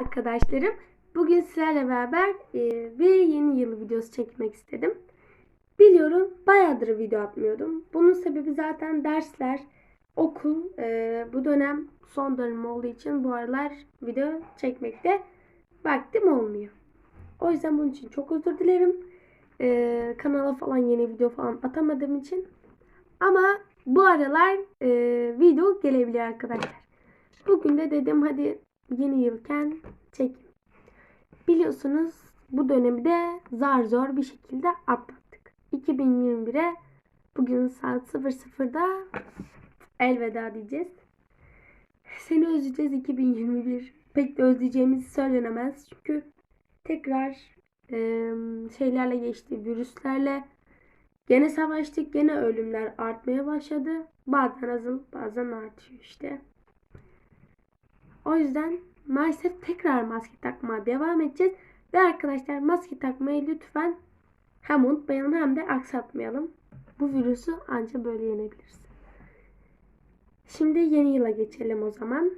arkadaşlarım. Bugün sizlerle beraber e, bir yeni yıl videosu çekmek istedim. Biliyorum bayağıdır video atmıyordum. Bunun sebebi zaten dersler, okul. E, bu dönem son dönem olduğu için bu aralar video çekmekte vaktim olmuyor. O yüzden bunun için çok özür dilerim. E, kanala falan yeni video falan atamadığım için. Ama bu aralar e, video gelebilir arkadaşlar. Bugün de dedim hadi yeni yılken çekeyim. Biliyorsunuz bu dönemi de zar zor bir şekilde atlattık. 2021'e bugün saat 00'da elveda diyeceğiz. Seni özleyeceğiz 2021. Pek de özleyeceğimiz söylenemez. Çünkü tekrar e, şeylerle geçti. Virüslerle gene savaştık. Gene ölümler artmaya başladı. Bazen azal bazen artıyor işte. O yüzden maalesef tekrar maske takmaya devam edeceğiz. Ve arkadaşlar maske takmayı lütfen hem unutmayalım hem de aksatmayalım. Bu virüsü anca böyle yenebiliriz. Şimdi yeni yıla geçelim o zaman.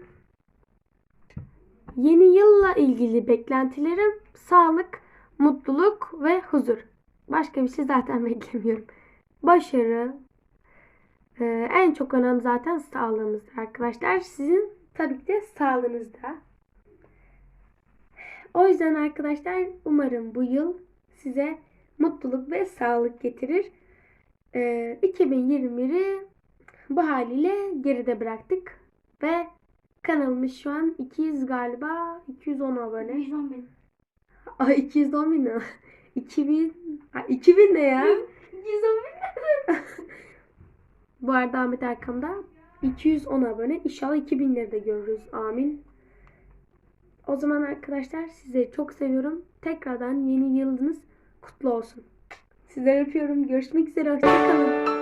Yeni yılla ilgili beklentilerim sağlık, mutluluk ve huzur. Başka bir şey zaten beklemiyorum. Başarı. Ee, en çok önemli zaten sağlığımızdır arkadaşlar. Sizin tabii ki de sağlığınızda. O yüzden arkadaşlar umarım bu yıl size mutluluk ve sağlık getirir. Ee, 2021'i bu haliyle geride bıraktık ve kanalımız şu an 200 galiba 210 abone. 110 bin. Ay 210 bin ne? 2000 Ay, 2000 ne ya? 110 bin. Bu arada Ahmet arkamda 210 abone. İnşallah 2000'leri de görürüz. Amin. O zaman arkadaşlar sizi çok seviyorum. Tekrardan yeni yılınız kutlu olsun. Sizleri öpüyorum. Görüşmek üzere. Hoşçakalın.